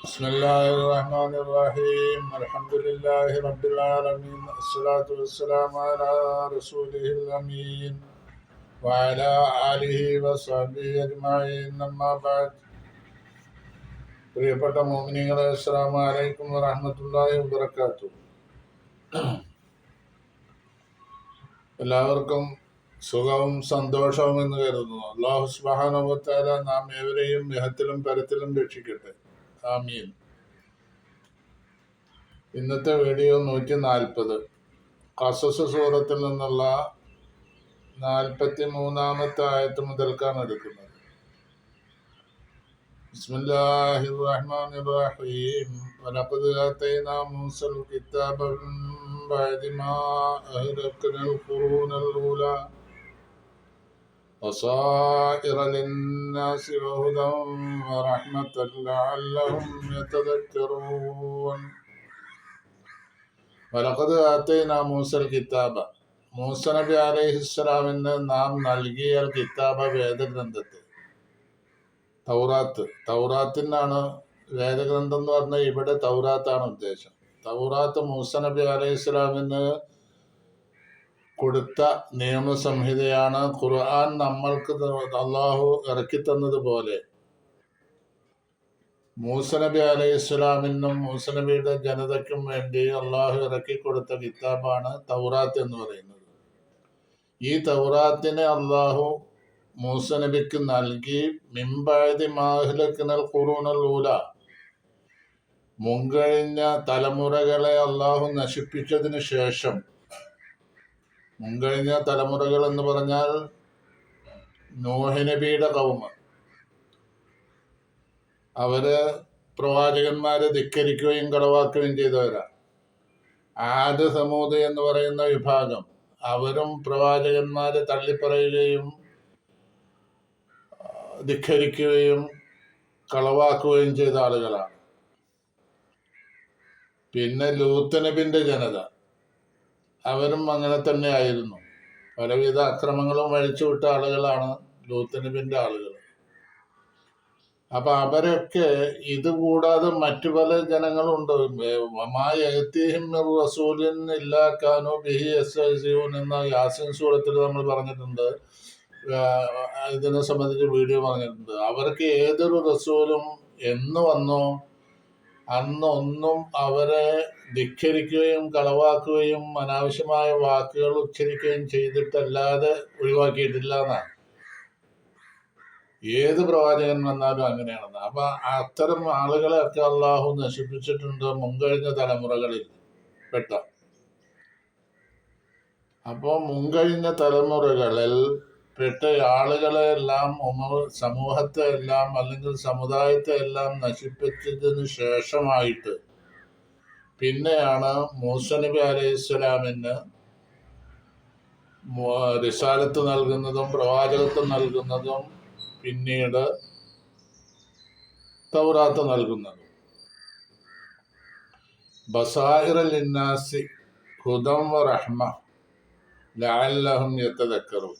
بسم الله الرحمن الرحيم الحمد لله رب العالمين الصلاة والسلام على رسوله الأمين وعلى آله وصحبه أجمعين أما بعد പ്രിയപ്പെട്ട മോമിനികളെ അസ്സാം വലൈക്കും വറഹമത്തല്ലാഹി വബർക്കാത്തു എല്ലാവർക്കും സുഖവും സന്തോഷവും എന്ന് കരുതുന്നു അള്ളാഹു സുബാനുഭവത്താല നാം ഏവരെയും യഹത്തിലും പരത്തിലും രക്ഷിക്കട്ടെ ആമീൻ ഇന്നത്തെ വീഡിയോ നൂറ്റി നാൽപ്പത് കസസ് സൂറത്തിൽ നിന്നുള്ള നാൽപ്പത്തി മൂന്നാമത്തെ ആയത്ത് മുതൽക്കാണ് എടുക്കുന്നത് بسم الله الرحمن الرحيم ولقد آتينا موسى الكتاب من بعد ما أهلكنا القرون الأولى بصائر للناس وهدى ورحمة لعلهم يتذكرون ولقد آتينا موسى الكتاب മൂസ നബി അലൈഹിസ്സലാമിന് നാം നൽകിയ കിതാബ വേദഗ്രന്ഥത്തെ തൗറാത്ത് തൗറാത്തിനാണ് വേദഗ്രന്ഥം എന്ന് പറഞ്ഞാൽ ഇവിടെ തൗറാത്താണ് ഉദ്ദേശം തൗറാത്ത് മൂസ നബി അലൈഹി സ്വലാമിന് കൊടുത്ത നിയമസംഹിതയാണ് ഖുർആൻ നമ്മൾക്ക് അള്ളാഹു ഇറക്കി തന്നതുപോലെ മൂസനബി അലൈഹി ഇസ്ലാമിനും മൂസ നബിയുടെ ജനതയ്ക്കും വേണ്ടി അള്ളാഹു ഇറക്കി കൊടുത്ത കിതാബാണ് തൗറാത്ത് എന്ന് പറയുന്നത്. ഈ തൗറാത്തിനെ അള്ളാഹു മൂസനബിക്ക് നൽകി മിമ്പായതി മാഹിലക്കിനൽ ഖുറൂനൽ ഊല മുൻകഴിഞ്ഞ തലമുറകളെ അള്ളാഹു നശിപ്പിച്ചതിന് ശേഷം മുൻകഴിഞ്ഞ തലമുറകൾ എന്ന് പറഞ്ഞാൽ നോഹനബിയുടെ കൗമ അവർ പ്രവാചകന്മാരെ ധിക്കരിക്കുകയും കളവാക്കുകയും ചെയ്തവരാണ് ആദ് സമൂത് എന്ന് പറയുന്ന വിഭാഗം അവരും പ്രവാചകന്മാരെ തള്ളിപ്പറയുകയും ധിക്കരിക്കുകയും കളവാക്കുകയും ചെയ്ത ആളുകളാണ്. പിന്നെ ലൂത്ത് നബിന്റെ ജനത. അവരും അങ്ങനെ തന്നെ ആയിരുന്നു. പലവിധ അക്രമങ്ങളും വഴിച്ചുവിട്ട ആളുകളാണ് ലൂത്ത് നബിന്റെ ആളുകൾ അപ്പൊ അവരൊക്കെ ഇത് കൂടാതെ മറ്റു പല ജനങ്ങളുണ്ട്. റസൂലിൻ ഇല്ലാക്കാനോ ബിഹി എസ് എന്ന യാസിൻ സൂറത്തിൽ നമ്മൾ പറഞ്ഞിട്ടുണ്ട്. ഇതിനെ സംബന്ധിച്ച് വീഡിയോ പറഞ്ഞിട്ടുണ്ട്. അവർക്ക് ഏതൊരു റസൂലും എന്ന് വന്നോ അന്ന് ഒന്നും അവരെ ധിക്കരിക്കുകയും കളവാക്കുകയും അനാവശ്യമായ വാക്കുകൾ ഉച്ചരിക്കുകയും ചെയ്തിട്ടല്ലാതെ ഒഴിവാക്കിയിട്ടില്ല എന്നാണ്. ഏത് പ്രവാചകൻ വന്നാലും അങ്ങനെയാണെന്ന്. അപ്പൊ അത്തരം ആളുകളെയൊക്കെ അള്ളാഹു നശിപ്പിച്ചിട്ടുണ്ട് മുൻകഴിഞ്ഞ തലമുറകളിൽ പെട്ട. അപ്പോൾ മുൻകഴിഞ്ഞ തലമുറകളിൽ പെട്ട ആളുകളെ എല്ലാം സമൂഹത്തെ എല്ലാം അല്ലെങ്കിൽ സമുദായത്തെ എല്ലാം നശിപ്പിച്ചതിന് ശേഷമായിട്ട് പിന്നെയാണ് മൂസ നബി അലൈഹി സ്വലാമിന് റിസാലത്ത് നൽകുന്നതും പ്രവാചകത്വം നൽകുന്നതും പിന്നീട് തൗറാത്ത് നൽകുന്നതും. ബസാഹിറ ലിന്നാസി ഹുദം റഹ്മ ലാലഹും യത്തതക്കറും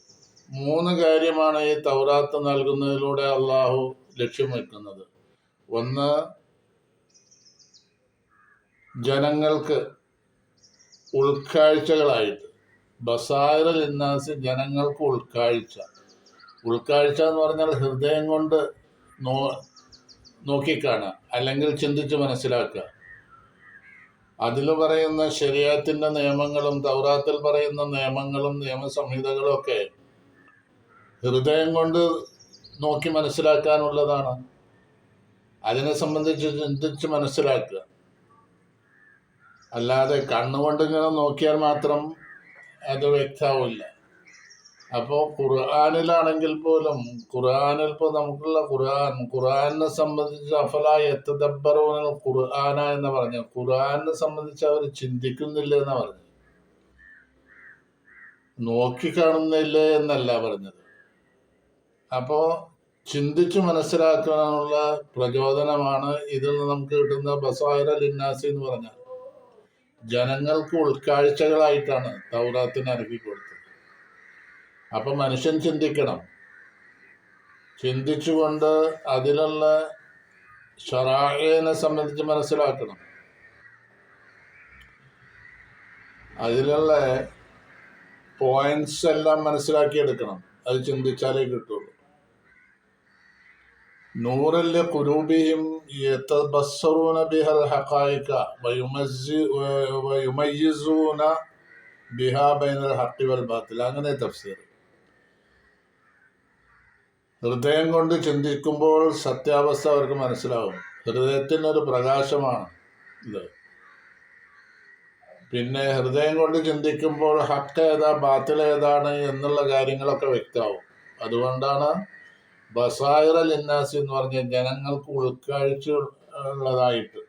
മൂന്ന് കാര്യമാണ് ഈ തൗറാത്ത് നൽകുന്നതിലൂടെ അള്ളാഹു ലക്ഷ്യം വെക്കുന്നത്. ഒന്ന് ജനങ്ങൾക്ക് ഉൾക്കാഴ്ചകളായിട്ട് ബസായറൽ ഇന്നാസ് ജനങ്ങൾക്ക് ഉൾക്കാഴ്ച. ഉൾക്കാഴ്ച എന്ന് പറഞ്ഞാൽ ഹൃദയം കൊണ്ട് നോ നോക്കിക്കാണുക അല്ലെങ്കിൽ ചിന്തിച്ച് മനസ്സിലാക്കുക. അതിൽ പറയുന്ന ശരീരത്തിന്റെ നിയമങ്ങളും തൗറാത്തിൽ പറയുന്ന നിയമങ്ങളും നിയമസംഹിതകളും ഒക്കെ ഹൃദയം കൊണ്ട് നോക്കി മനസ്സിലാക്കാനുള്ളതാണ്. അതിനെ സംബന്ധിച്ച് ചിന്തിച്ച് മനസ്സിലാക്കുക. അല്ലാതെ കണ്ണുകൊണ്ട് ഇങ്ങനെ നോക്കിയാൽ മാത്രം അത് വ്യക്തമാവില്ല. അപ്പോൾ ഖുർആാനിലാണെങ്കിൽ പോലും ഖുർആാനിൽ ഇപ്പോൾ നമുക്കുള്ള ഖുർആൻ ഖുർആാനിനെ സംബന്ധിച്ച് അഫല എത്തദബറോന ഖുർആന എന്ന് പറഞ്ഞു ഖുർആാനിനെ സംബന്ധിച്ച് അവർ ചിന്തിക്കുന്നില്ല എന്ന് പറഞ്ഞു നോക്കിക്കാണുന്നില്ല എന്നല്ല പറഞ്ഞത്. അപ്പോൾ ചിന്തിച്ചു മനസ്സിലാക്കാനുള്ള പ്രചോദനമാണ് ഇതിൽ നിന്ന് നമുക്ക് കിട്ടുന്ന ബസായര ലിന്നാസി എന്ന് പറഞ്ഞാൽ ജനങ്ങൾക്ക് ഉൾക്കാഴ്ചകളായിട്ടാണ് തൗറാത്തിന് ഇറക്കി കൊടുത്തത്. അപ്പൊ മനുഷ്യൻ ചിന്തിക്കണം. ചിന്തിച്ചുകൊണ്ട് അതിലുള്ള ഷറായിനെ സംബന്ധിച്ച് മനസ്സിലാക്കണം. അതിലുള്ള പോയിന്റ്സ് എല്ലാം മനസ്സിലാക്കിയെടുക്കണം. അത് ചിന്തിച്ചാലേ കിട്ടുള്ളൂ. യതബസ്സറൂന ബിഹൽ ഹഖായിക വയുമസ്സി- വയുമയ്യിസൂന ബിഹാ ബൈനൽ ഹഖി ബാത്തിൽ. അങ്ങനെ തഫ്സീർ. ഹൃദയം കൊണ്ട് ചിന്തിക്കുമ്പോൾ സത്യാവസ്ഥ അവർക്ക് മനസ്സിലാവും. ഹൃദയത്തിനൊരു പ്രകാശമാണ് ഇത്. പിന്നെ ഹൃദയം കൊണ്ട് ചിന്തിക്കുമ്പോൾ ഹക്ക് ഏതാ ബാത്തിൽ ഏതാണ് എന്നുള്ള കാര്യങ്ങളൊക്കെ വ്യക്തമാവും. അതുകൊണ്ടാണ് ബസായിറ ലിന്നാസി എന്ന് പറഞ്ഞ ജനങ്ങൾക്ക് ഉൾക്കാഴ്ച ഉള്ളതായിട്ട്.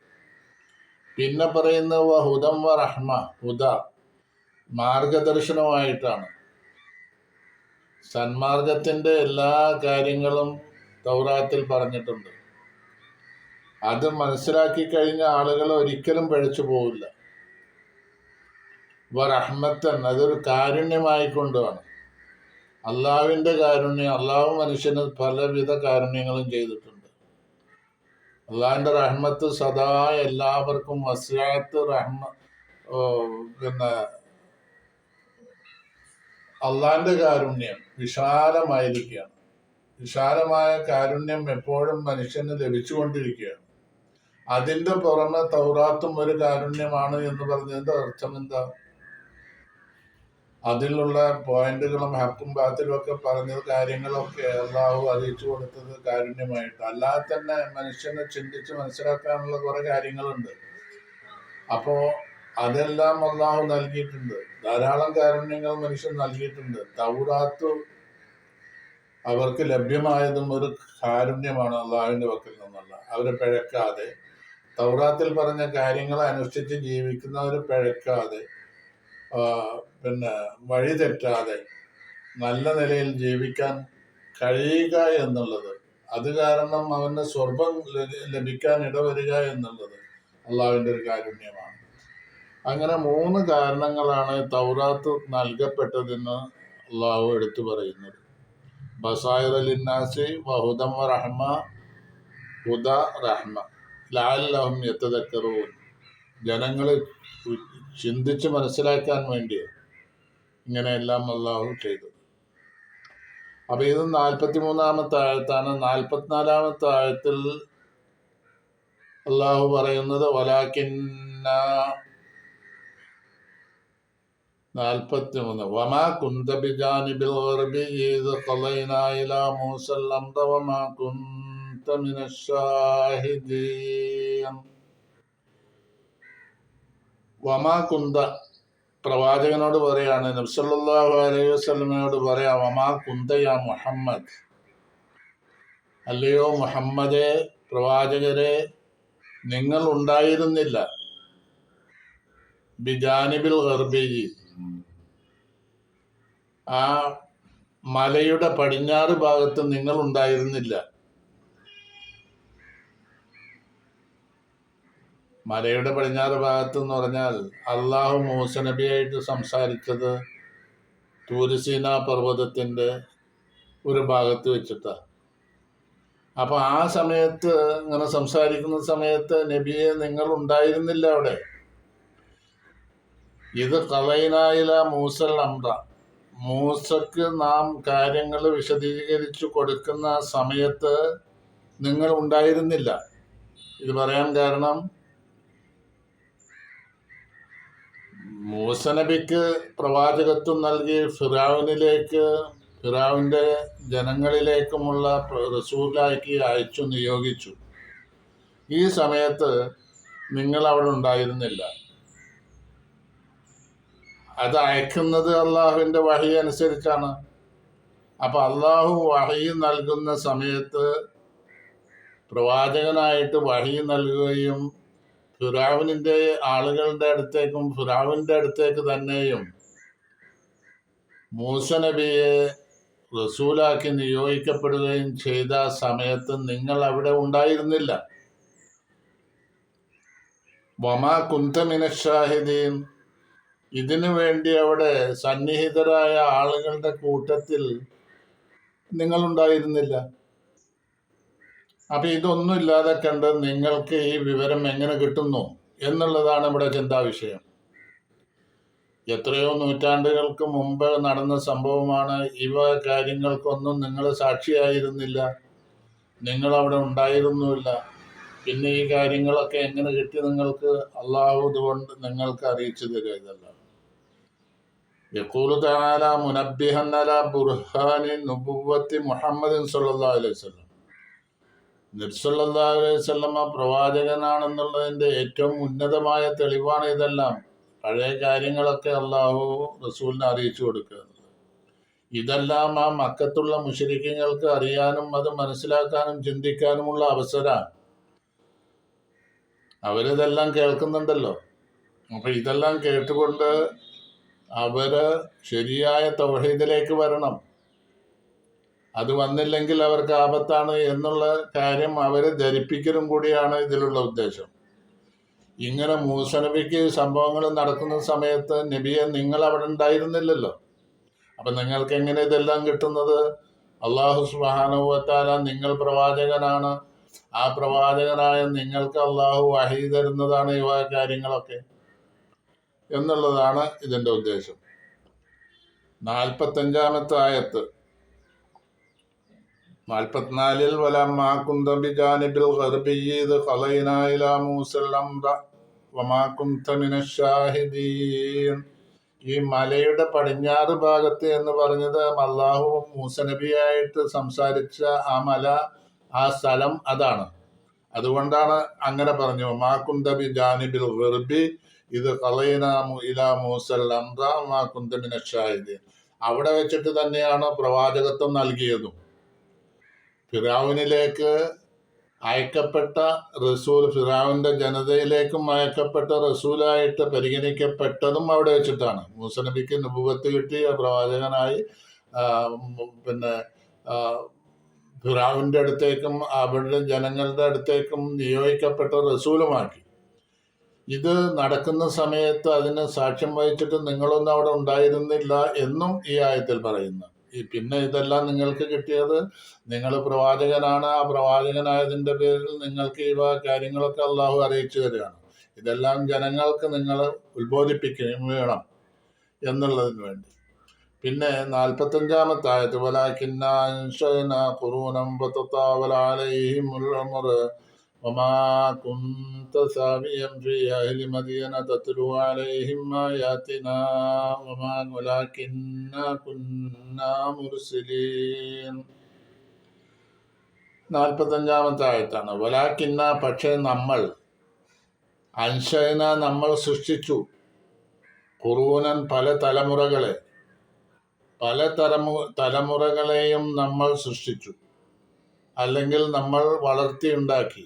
പിന്നെ പറയുന്ന ഹുദം വ റഹ്മ ഹുദ മാർഗദർശനമായിട്ടാണ് സന്മാർഗത്തിന്റെ എല്ലാ കാര്യങ്ങളും തൗറാത്തിൽ പറഞ്ഞിട്ടുണ്ട്. അത് മനസ്സിലാക്കി കഴിഞ്ഞ ആളുകൾ ഒരിക്കലും പഴച്ചു പോവില്ല. വ റഹ്മത്തൻ അതൊരു കാരുണ്യമായിക്കൊണ്ടാണ് അള്ളാവിന്റെ കാരുണ്യം അള്ളാഹു മനുഷ്യന് പലവിധ കാരുണ്യങ്ങളും ചെയ്തിട്ടുണ്ട്. അള്ളാഹിന്റെ റഹ്മത്ത് സദാ എല്ലാവർക്കും വസ്യാത്ത് റഹ്മ പിന്നെ അള്ളാഹിന്റെ കാരുണ്യം വിശാലമായിരിക്കുകയാണ്. വിശാലമായ കാരുണ്യം എപ്പോഴും മനുഷ്യന് ലഭിച്ചുകൊണ്ടിരിക്കുകയാണ്. അതിന്റെ പുറമെ തൗറാത്തും ഒരു കാരുണ്യമാണ് എന്ന് പറഞ്ഞതിന്റെ അർത്ഥം എന്താ? അതിലുള്ള പോയിന്റുകളും ഹക്കും ബാത്തിലും ഒക്കെ പറഞ്ഞ കാര്യങ്ങളൊക്കെ അള്ളാഹു അറിയിച്ചു കൊടുത്തത് കാരുണ്യമായിട്ട്. അല്ലാതെ തന്നെ മനുഷ്യനെ ചിന്തിച്ച് മനസ്സിലാക്കാനുള്ള കുറെ കാര്യങ്ങളുണ്ട്. അപ്പോ അതെല്ലാം അള്ളാഹു നൽകിയിട്ടുണ്ട്. ധാരാളം കാരുണ്യങ്ങൾ മനുഷ്യൻ നൽകിയിട്ടുണ്ട്. തൗറാത്ത് അവർക്ക് ലഭ്യമായതും ഒരു കാരുണ്യമാണ് അള്ളാഹുവിന്റെ പക്കൽ നിന്നുള്ള. അവരെ പിഴക്കാതെ. തൗറാത്തിൽ പറഞ്ഞ കാര്യങ്ങളെ അനുഷ്ഠിച്ച് ജീവിക്കുന്നവരെ പിഴക്കാതെ. പിന്നെ വഴി തെറ്റാതെ നല്ല നിലയിൽ ജീവിക്കാൻ കഴിയുക എന്നുള്ളത്. അത് കാരണം അവന് സ്വർഗം ലഭിക്കാൻ ഇടവരിക എന്നുള്ളത് അള്ളാവിന്റെ ഒരു കാരുണ്യമാണ്. അങ്ങനെ മൂന്ന് കാരണങ്ങളാണ് തൗറാത്ത് നൽകപ്പെട്ടതെന്ന് അള്ളാഹു എടുത്തു പറയുന്നത്. ബസായിറലിന്നാസി വഹുദം റഹ്മ ഹുദ റഹ്മ. ലാൽ ലഹം എത്തതക്കറൂൻ ജനങ്ങളെ ചിന്തിച്ച് മനസ്സിലാക്കാൻ വേണ്ടി ഇങ്ങനെയെല്ലാം അള്ളാഹു ചെയ്തു. അപ്പൊ ഇത് നാൽപ്പത്തി മൂന്നാമത്തെ ആഴത്താണ് നാൽപ്പത്തിനാലാമത്തെ ആഴത്തിൽ അള്ളാഹു പറയുന്നത് വലാക്കിന്ന നാൽപ്പത്തി മൂന്ന് വമാ കുന്തബിജാനിബിൽ വമാ കുന്ത. പ്രവാചകനോട് പറയാണ് നബ്സല്ലാഹു അലൈഹി വസ്ലമിനോട് പറയാ വമാ കുന്ത യാ മുഹമ്മദ്. അല്ലയോ മുഹമ്മദെ പ്രവാചകരെ നിങ്ങൾ ഉണ്ടായിരുന്നില്ല. ബിജാനിബിൽ ഗർബി ആ മലയുടെ പടിഞ്ഞാറ് ഭാഗത്ത് നിങ്ങൾ ഉണ്ടായിരുന്നില്ല. മലയുടെ പടിഞ്ഞാറ് ഭാഗത്ത് എന്ന് പറഞ്ഞാൽ അള്ളാഹു മൂസ നബിയായിട്ട് സംസാരിച്ചത് തൂരിസീന പർവതത്തിന്റെ ഒരു ഭാഗത്ത് വെച്ചിട്ടാണ് അപ്പോൾ ആ സമയത്ത് ഇങ്ങനെ സംസാരിക്കുന്ന സമയത്ത് നബിയെ നിങ്ങൾ ഉണ്ടായിരുന്നില്ല അവിടെ. ഇത് കലൈനായില മൂസൽ അമ്ര മൂസക്ക് നാം കാര്യങ്ങൾ വിശദീകരിച്ചു കൊടുക്കുന്ന സമയത്ത് നിങ്ങൾ ഉണ്ടായിരുന്നില്ല. ഇത് പറയാൻ കാരണം മൂസ നബിക്ക് പ്രവാചകത്വം നൽകി ഫിറാവിനിലേക്ക് ഫിറാവിന്റെ ജനങ്ങളിലേക്കുമുള്ള റസൂലാക്കി അയച്ചു നിയോഗിച്ചു. ഈ സമയത്ത് നിങ്ങൾ അവിടെ ഉണ്ടായിരുന്നില്ല. അത് അയക്കുന്നത് അള്ളാഹുവിന്റെ വഹി അനുസരിച്ചാണ്. അപ്പം അള്ളാഹു വഹി നൽകുന്ന സമയത്ത് പ്രവാചകനായിട്ട് വഹി നൽകുകയും ഫിറാവിനിന്റെ ആളുകളുടെ അടുത്തേക്കും ഫിറാവിന്റെ അടുത്തേക്ക് തന്നെയും മൂസ നബിയെ റസൂലാക്കി നിയോഗിക്കപ്പെടുകയും ചെയ്ത സമയത്ത് നിങ്ങൾ അവിടെ ഉണ്ടായിരുന്നില്ല. വമാ കുന്തമിന ഷാഹിദീൻ. ഇതിനു വേണ്ടി അവിടെ സന്നിഹിതരായ ആളുകളുടെ കൂട്ടത്തിൽ നിങ്ങൾ ഉണ്ടായിരുന്നില്ല. അപ്പൊ ഇതൊന്നും ഇല്ലാതെ കണ്ട് നിങ്ങൾക്ക് ഈ വിവരം എങ്ങനെ കിട്ടുന്നു എന്നുള്ളതാണ് ഇവിടെ ചിന്താവിഷയം എത്രയോ നൂറ്റാണ്ടുകൾക്ക് മുമ്പ് നടന്ന സംഭവമാണ്. ഇവ കാര്യങ്ങൾക്കൊന്നും നിങ്ങൾ സാക്ഷിയായിരുന്നില്ല. നിങ്ങൾ അവിടെ ഉണ്ടായിരുന്നുമില്ല. പിന്നെ ഈ കാര്യങ്ങളൊക്കെ എങ്ങനെ കിട്ടി നിങ്ങൾക്ക്? അള്ളാഹു ഇതുകൊണ്ട് നിങ്ങൾക്ക് അറിയിച്ചു തരിക ഇതല്ല. യക്കൂലു മുനബിഹന്നല ബുർഹാനി നുബുവത്തി മുഹമ്മദിൻ സല്ലല്ലാഹു അലൈഹി വസല്ലം. നിർസല്ലാ പ്രവാചകനാണെന്നുള്ളതിന്റെ ഏറ്റവും ഉന്നതമായ തെളിവാണ് ഇതെല്ലാം. പഴയ കാര്യങ്ങളൊക്കെ അള്ളാഹു റസൂലിനെ അറിയിച്ചു കൊടുക്കുന്നത്. ഇതെല്ലാം ആ മക്കത്തുള്ള മുഷരിക്കങ്ങൾക്ക് അറിയാനും അത് മനസ്സിലാക്കാനും ചിന്തിക്കാനുമുള്ള അവസരമാണ്. അവരിതെല്ലാം കേൾക്കുന്നുണ്ടല്ലോ. അപ്പൊ ഇതെല്ലാം കേട്ടുകൊണ്ട് അവർ ശരിയായ തൗഹീദിലേക്ക് വരണം. അത് വന്നില്ലെങ്കിൽ അവർക്ക് ആപത്താണ് എന്നുള്ള കാര്യം അവരെ ധരിപ്പിക്കലും കൂടിയാണ് ഇതിലുള്ള ഉദ്ദേശം. ഇങ്ങനെ മൂസനബിക്ക് സംഭവങ്ങൾ നടക്കുന്ന സമയത്ത് നബിയെ നിങ്ങൾ അവിടെ ഉണ്ടായിരുന്നില്ലല്ലോ. അപ്പൊ നിങ്ങൾക്ക് എങ്ങനെ ഇതെല്ലാം കിട്ടുന്നത്? അള്ളാഹു സുബാനുവത്താല നിങ്ങൾ പ്രവാചകനാണ്. ആ പ്രവാചകനായ നിങ്ങൾക്ക് അള്ളാഹു വഹി തരുന്നതാണ് ഈ കാര്യങ്ങളൊക്കെ എന്നുള്ളതാണ് ഇതിന്റെ ഉദ്ദേശം. നാൽപ്പത്തഞ്ചാമത്തെ ആയത്ത്. നാൽപ്പത്തിനാലിൽ വലമ്മാ കുന്തബി ജാനിബിൽ ഇലാ ഖലൈനായില മൂസല്ലംറ വമാ കുന്ത ഷാഹിദീൻ ഈ മലയുടെ പടിഞ്ഞാറ് ഭാഗത്ത് എന്ന് പറഞ്ഞത് അള്ളാഹു മൂസനബിയായിട്ട് സംസാരിച്ച ആ മല ആ സ്ഥലം അതാണ്. അതുകൊണ്ടാണ് അങ്ങനെ പറഞ്ഞു മാക്കുന്തബി കുന്തബി ജാനിബിൽ ഗർബി ഇത് കളയിന ഇല മൂസല്ലംറ മാ കുന്ത മിനശ്ശാഹിദീൻ അവിടെ വെച്ചിട്ട് തന്നെയാണ് പ്രവാചകത്വം നൽകിയതും. ഫിറാവിനിലേക്ക് അയക്കപ്പെട്ട റസൂൽ ഫിറാവിന്റെ ജനതയിലേക്കും അയക്കപ്പെട്ട റസൂലായിട്ട് പരിഗണിക്കപ്പെട്ടതും അവിടെ വെച്ചിട്ടാണ്. മൂസനബിക്ക് നുപുവത്ത് കിട്ടി പ്രവാചകനായി പിന്നെ ഫിറാവിന്റെ അടുത്തേക്കും അവരുടെ ജനങ്ങളുടെ അടുത്തേക്കും നിയോഗിക്കപ്പെട്ട റസൂലുമാക്കി. ഇത് നടക്കുന്ന സമയത്ത് അതിന് സാക്ഷ്യം വഹിച്ചിട്ട് നിങ്ങളൊന്നും അവിടെ ഉണ്ടായിരുന്നില്ല എന്നും ഈ ആയത്തിൽ പറയുന്നു. പിന്നെ ഇതെല്ലാം നിങ്ങൾക്ക് കിട്ടിയത് നിങ്ങൾ പ്രവാചകനാണ്. ആ പ്രവാചകനായതിന്റെ പേരിൽ നിങ്ങൾക്ക് ഈ കാര്യങ്ങളൊക്കെ അള്ളാഹു അറിയിച്ചു തരികയാണ്. ഇതെല്ലാം ജനങ്ങൾക്ക് നിങ്ങൾ ഉത്ബോധിപ്പിക്കുകയും വേണം എന്നുള്ളതിന് വേണ്ടി. പിന്നെ നാൽപ്പത്തഞ്ചാമത്തെ ആയത്ത് വലാക്കിന്ന കുറൂനം وما كنت ساميا في أهل مدينة تتلو عليهم آياتنا وما ولكننا كنا مرسلين നാൽപ്പത്തഞ്ചാമത്തെ ആയത്താണ് വലാക്കിന്ന പക്ഷേ നമ്മൾ അൻഷന നമ്മൾ സൃഷ്ടിച്ചു കുറൂനൻ പല തലമുറകളെ പല തലമു തലമുറകളെയും നമ്മൾ സൃഷ്ടിച്ചു അല്ലെങ്കിൽ നമ്മൾ വളർത്തിയുണ്ടാക്കി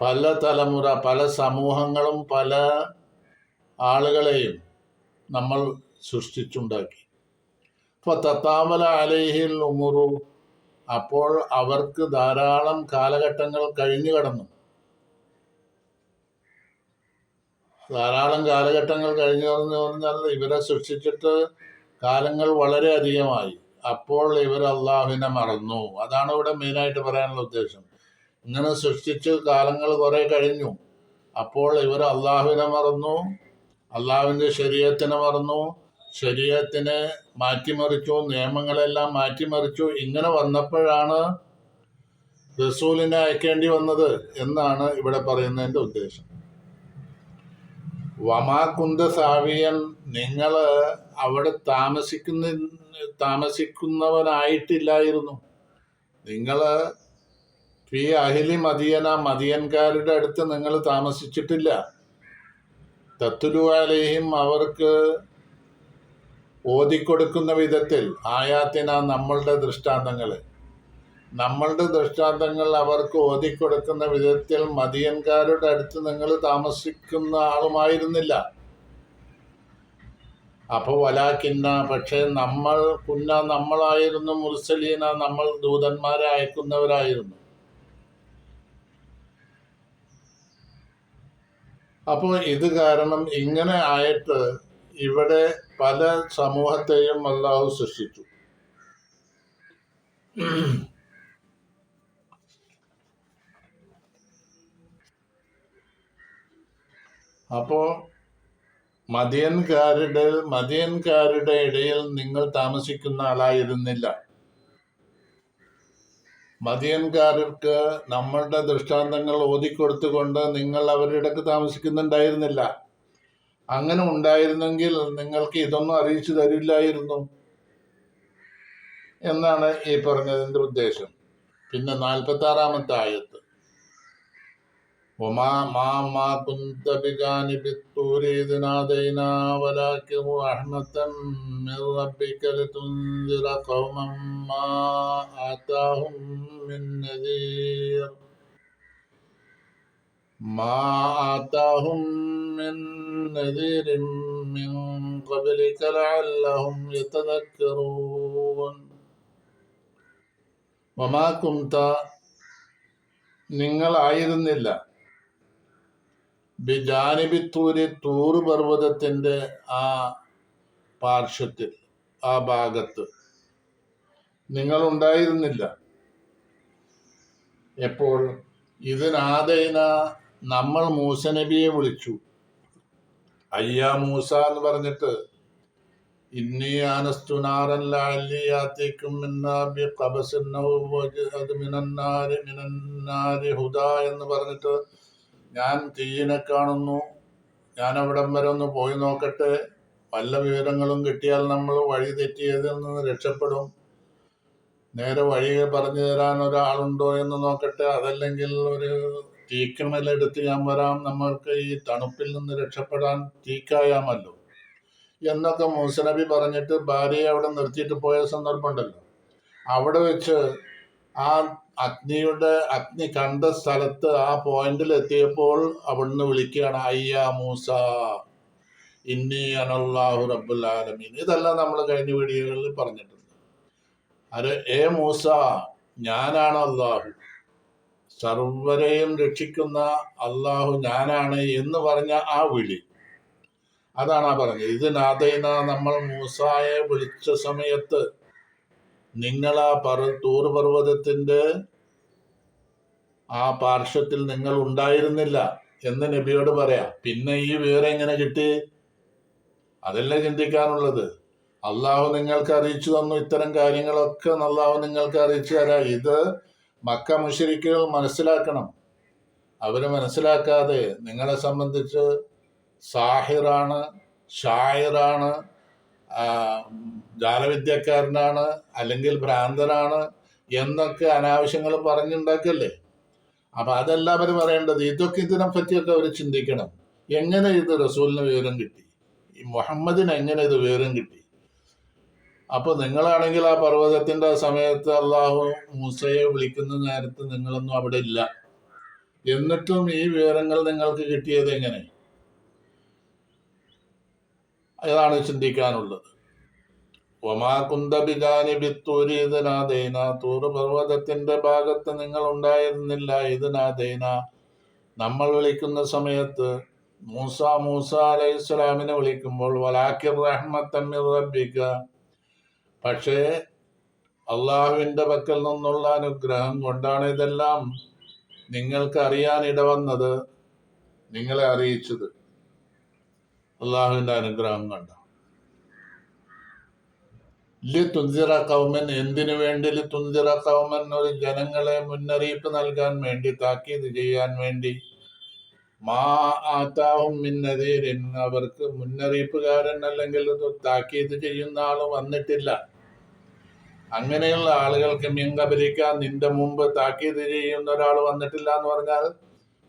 പല തലമുറ പല സമൂഹങ്ങളും പല ആളുകളെയും നമ്മൾ സൃഷ്ടിച്ചുണ്ടാക്കി. ഇപ്പൊ തത്താമല അലേഹിൽ ഉമുറു അപ്പോൾ അവർക്ക് ധാരാളം കാലഘട്ടങ്ങൾ കഴിഞ്ഞു കടന്നു. ധാരാളം കാലഘട്ടങ്ങൾ കഴിഞ്ഞു എന്ന് പറഞ്ഞാൽ ഇവരെ സൃഷ്ടിച്ചിട്ട് കാലങ്ങൾ വളരെ അധികമായി. അപ്പോൾ ഇവർ അള്ളാഹുവിനെ മറന്നു. അതാണ് ഇവിടെ മെയിനായിട്ട് പറയാനുള്ള ഉദ്ദേശം. ഇങ്ങനെ സൃഷ്ടിച്ച് കാലങ്ങൾ കുറെ കഴിഞ്ഞു. അപ്പോൾ ഇവർ അള്ളാഹുവിനെ മറന്നു. അള്ളാഹുവിന്റെ ശരീരത്തിനെ മറന്നു. ശരീരത്തിനെ മാറ്റിമറിച്ചു. നിയമങ്ങളെല്ലാം മാറ്റിമറിച്ചു. ഇങ്ങനെ വന്നപ്പോഴാണ് റസൂലിനെ അയക്കേണ്ടി വന്നത് എന്നാണ് ഇവിടെ പറയുന്നതിന്റെ ഉദ്ദേശം. വമാകുന്ത സാവിയൻ നിങ്ങൾ അവിടെ താമസിക്കുന്ന താമസിക്കുന്നവനായിട്ടില്ലായിരുന്നു. നിങ്ങൾ ഈ അഹിലി മദിയന മദിയൻകാരുടെ അടുത്ത് നിങ്ങൾ താമസിച്ചിട്ടില്ല. തത്തുലുവാലയും അവർക്ക് ഓതിക്കൊടുക്കുന്ന വിധത്തിൽ ആയാത്തിന നമ്മളുടെ ദൃഷ്ടാന്തങ്ങൾ നമ്മളുടെ ദൃഷ്ടാന്തങ്ങൾ അവർക്ക് ഓതിക്കൊടുക്കുന്ന വിധത്തിൽ മദിയൻകാരുടെ അടുത്ത് നിങ്ങൾ താമസിക്കുന്ന ആളുമായിരുന്നില്ല. അപ്പൊ വലാക്കിന്ന പക്ഷേ നമ്മൾ കുന്ന നമ്മളായിരുന്നു മുർസലീന നമ്മൾ ദൂതന്മാരെ അയക്കുന്നവരായിരുന്നു. അപ്പോൾ ഇത് കാരണം ഇങ്ങനെ ആയിട്ട് ഇവിടെ പല സമൂഹത്തെയും അള്ളാഹു സൃഷ്ടിച്ചു. അപ്പോ മദിയൻകാരുടെ മദിയൻകാരുടെ ഇടയിൽ നിങ്ങൾ താമസിക്കുന്ന ആളായിരുന്നില്ല. മതിയൻകാർക്ക് നമ്മളുടെ ദൃഷ്ടാന്തങ്ങൾ ഓതിക്കൊടുത്തുകൊണ്ട് നിങ്ങൾ അവരുടെ താമസിക്കുന്നുണ്ടായിരുന്നില്ല. അങ്ങനെ ഉണ്ടായിരുന്നെങ്കിൽ നിങ്ങൾക്ക് ഇതൊന്നും അറിയിച്ചു തരില്ലായിരുന്നു എന്നാണ് ഈ പറഞ്ഞതിന്റെ ഉദ്ദേശം. പിന്നെ നാൽപ്പത്തി ആറാമത്തെ ആയത്ത്. وما ما ما كنت بجانب الطور إذ نادينا ولكن رحمة من ربك لتنذر قوما ما آتاهم من نذير ما آتاهم من نذير من قبلك لعلهم يتذكرون وما كنت നിങ്ങളായിരുന്നില്ല ബിജാനിബിത്തൂരി തൂറ് പർവതത്തിന്റെ ആ പാർശ്വത്തിൽ ആ ഭാഗത്ത് നിങ്ങൾ ഉണ്ടായിരുന്നില്ല എപ്പോൾ ഇതിനാദൈന നമ്മൾ മൂസ നബിയെ വിളിച്ചു. അയ്യാ മൂസ എന്ന് പറഞ്ഞിട്ട് ഇന്നി ആനസ്തുനാറല്ലാത്തിക്കും എന്ന് പറഞ്ഞിട്ട് ഞാൻ തീയിനെ കാണുന്നു. ഞാൻ അവിടം വരെ ഒന്ന് പോയി നോക്കട്ടെ. വല്ല വിവരങ്ങളും കിട്ടിയാൽ നമ്മൾ വഴി തെറ്റിയതിൽ നിന്ന് രക്ഷപ്പെടും. നേരെ വഴി പറഞ്ഞു തരാൻ ഒരാളുണ്ടോ എന്ന് നോക്കട്ടെ. അതല്ലെങ്കിൽ ഒരു തീക്കണലെടുത്ത് ഞാൻ വരാം. നമ്മൾക്ക് ഈ തണുപ്പിൽ നിന്ന് രക്ഷപ്പെടാൻ തീക്കായാമല്ലോ. എന്നൊക്കെ മൂസനബി പറഞ്ഞിട്ട് ഭാര്യയെ അവിടെ നിർത്തിയിട്ട് പോയ സന്ദർഭമുണ്ടല്ലോ. അവിടെ വെച്ച് ആ അഗ്നിയുടെ അഗ്നി കണ്ട സ്ഥലത്ത് ആ പോയിന്റിൽ എത്തിയപ്പോൾ അവിടുന്ന് വിളിക്കുകയാണ് അയ്യ മൂസ ഇന്നി അനല്ലാഹു റബ്ബുൽ ആലമീൻ. ഇതെല്ലാം നമ്മൾ കഴിഞ്ഞ വീഡിയോകളിൽ പറഞ്ഞിട്ടുണ്ട്. അത് ഏ മൂസ ഞാനാണ് അള്ളാഹു സർവരെയും രക്ഷിക്കുന്ന അള്ളാഹു ഞാനാണ് എന്ന് പറഞ്ഞ ആ വിളി. അതാണ് ആ പറഞ്ഞത്. ഇത് നമ്മൾ മൂസായെ വിളിച്ച സമയത്ത് നിങ്ങൾ ആ പറ തൂർ പർവതത്തിന്റെ ആ പാർശ്വത്തിൽ നിങ്ങൾ ഉണ്ടായിരുന്നില്ല എന്ന് നബിയോട് പറയാം. പിന്നെ ഈ വിവരം എങ്ങനെ കിട്ടി? അതല്ലേ ചിന്തിക്കാനുള്ളത്. അള്ളാഹു നിങ്ങൾക്ക് അറിയിച്ചു തന്നു ഇത്തരം കാര്യങ്ങളൊക്കെ അള്ളാഹു നിങ്ങൾക്ക് അറിയിച്ചു തരാം. ഇത് മക്ക മുഷരിക്കുകൾ മനസ്സിലാക്കണം. അവർ മനസ്സിലാക്കാതെ നിങ്ങളെ സംബന്ധിച്ച് സാഹിറാണ് ഷായറാണ് ജാലവിദ്യക്കാരനാണ് അല്ലെങ്കിൽ ഭ്രാന്തനാണ് എന്നൊക്കെ അനാവശ്യങ്ങൾ പറഞ്ഞുണ്ടാക്കല്ലേ? അപ്പൊ അതെല്ലാവരും പറയേണ്ടത് ഇതൊക്കെ ഇതിനെ പറ്റിയൊക്കെ അവർ ചിന്തിക്കണം. എങ്ങനെ ഇത് റസൂലിന് വിവരം കിട്ടി? ഈ മുഹമ്മദിന് എങ്ങനെ ഇത് വിവരം കിട്ടി? അപ്പൊ നിങ്ങളാണെങ്കിൽ ആ പർവതത്തിന്റെ സമയത്ത് അള്ളാഹു മൂസയെ വിളിക്കുന്ന നേരത്ത് നിങ്ങളൊന്നും അവിടെ ഇല്ല. എന്നിട്ടും ഈ വിവരങ്ങൾ നിങ്ങൾക്ക് കിട്ടിയത് എങ്ങനെ? അതാണ് ചിന്തിക്കാനുള്ളത്. ഒമാ കുന്തബിജാനി ബിത്തൂരീതനാദൈന തൂറ് പർവതത്തിന്റെ ഭാഗത്ത് നിങ്ങൾ ഉണ്ടായിരുന്നില്ല. ഇതിനാദൈന നമ്മൾ വിളിക്കുന്ന സമയത്ത് മൂസ മൂസ അലൈഹി സ്വലാമിനെ വിളിക്കുമ്പോൾ വലാക്കിർ റഹ്മത്തമ്മിർ പക്ഷേ അള്ളാഹുവിന്റെ പക്കൽ നിന്നുള്ള അനുഗ്രഹം കൊണ്ടാണ് ഇതെല്ലാം നിങ്ങൾക്ക് അറിയാൻ ഇടവന്നത് നിങ്ങളെ അറിയിച്ചത്. അള്ളാഹുവിന്റെ അനുഗ്രഹം കണ്ട ലി തുന്തിറ കൗമൻ എന്തിനു വേണ്ടി ലി തുന്തിറ കൗമൻ ഒരു ജനങ്ങളെ മുന്നറിയിപ്പ് നൽകാൻ വേണ്ടി താക്കീത് ചെയ്യാൻ വേണ്ടി? മാ ആത്താവും മിന്നതീരിൻ. അവർക്ക് മുന്നറിയിപ്പുകാരൻ അല്ലെങ്കിൽ താക്കീത് ചെയ്യുന്ന ആൾ വന്നിട്ടില്ല. അങ്ങനെയുള്ള ആളുകൾക്ക് മിങ്കബലിക്കാൻ നിന്റെ മുമ്പ് താക്കീത് ചെയ്യുന്ന ഒരാൾ വന്നിട്ടില്ല എന്ന് പറഞ്ഞാൽ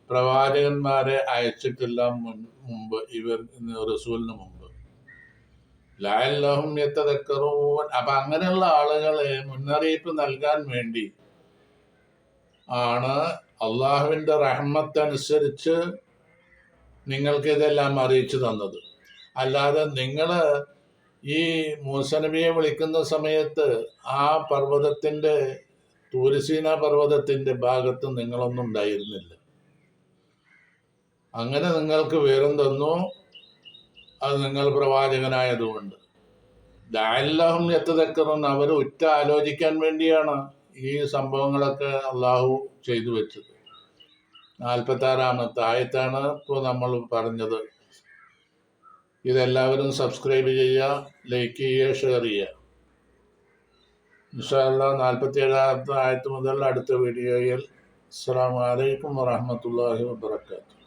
പ്രവാചകന്മാരെ അയച്ചിട്ടില്ല. മുൻ മുമ്പ് ഇവർ റസൂലിന് മുമ്പ്. ലായല്ലഹും എത്തതക്കറൂൻ അപ്പൊ അങ്ങനെയുള്ള ആളുകളെ മുന്നറിയിപ്പ് നൽകാൻ വേണ്ടി ആണ് അള്ളാഹുവിന്റെ റഹ്മത്തനുസരിച്ച് നിങ്ങൾക്ക് ഇതെല്ലാം അറിയിച്ചു തന്നത്. അല്ലാതെ നിങ്ങൾ ഈ മൂസനബിയെ വിളിക്കുന്ന സമയത്ത് ആ പർവതത്തിന്റെ തൂരസീന പർവതത്തിന്റെ ഭാഗത്ത് നിങ്ങളൊന്നും ഉണ്ടായിരുന്നില്ല. അങ്ങനെ നിങ്ങൾക്ക് വിവരം തന്നു അത് നിങ്ങൾ പ്രവാചകനായതുകൊണ്ട്. ദാല്ലാഹും എത്തതക്കറെന്ന് അവർ ഉറ്റ ആലോചിക്കാൻ വേണ്ടിയാണ് ഈ സംഭവങ്ങളൊക്കെ അള്ളാഹു ചെയ്തു വെച്ചത്. നാൽപ്പത്താറാമത്തെ ആയത്താണ് ഇപ്പോൾ നമ്മൾ പറഞ്ഞത്. ഇതെല്ലാവരും സബ്സ്ക്രൈബ് ചെയ്യുക ലൈക്ക് ചെയ്യുക ഷെയർ ചെയ്യുക. ഇൻഷാല്ല നാൽപ്പത്തി ഏഴാമത്തെ ആയത്ത് മുതൽ അടുത്ത വീഡിയോയിൽ. അസ്സാം വലൈക്കും വാഹമത്തല്ലാഹി വാബർക്കാത്തു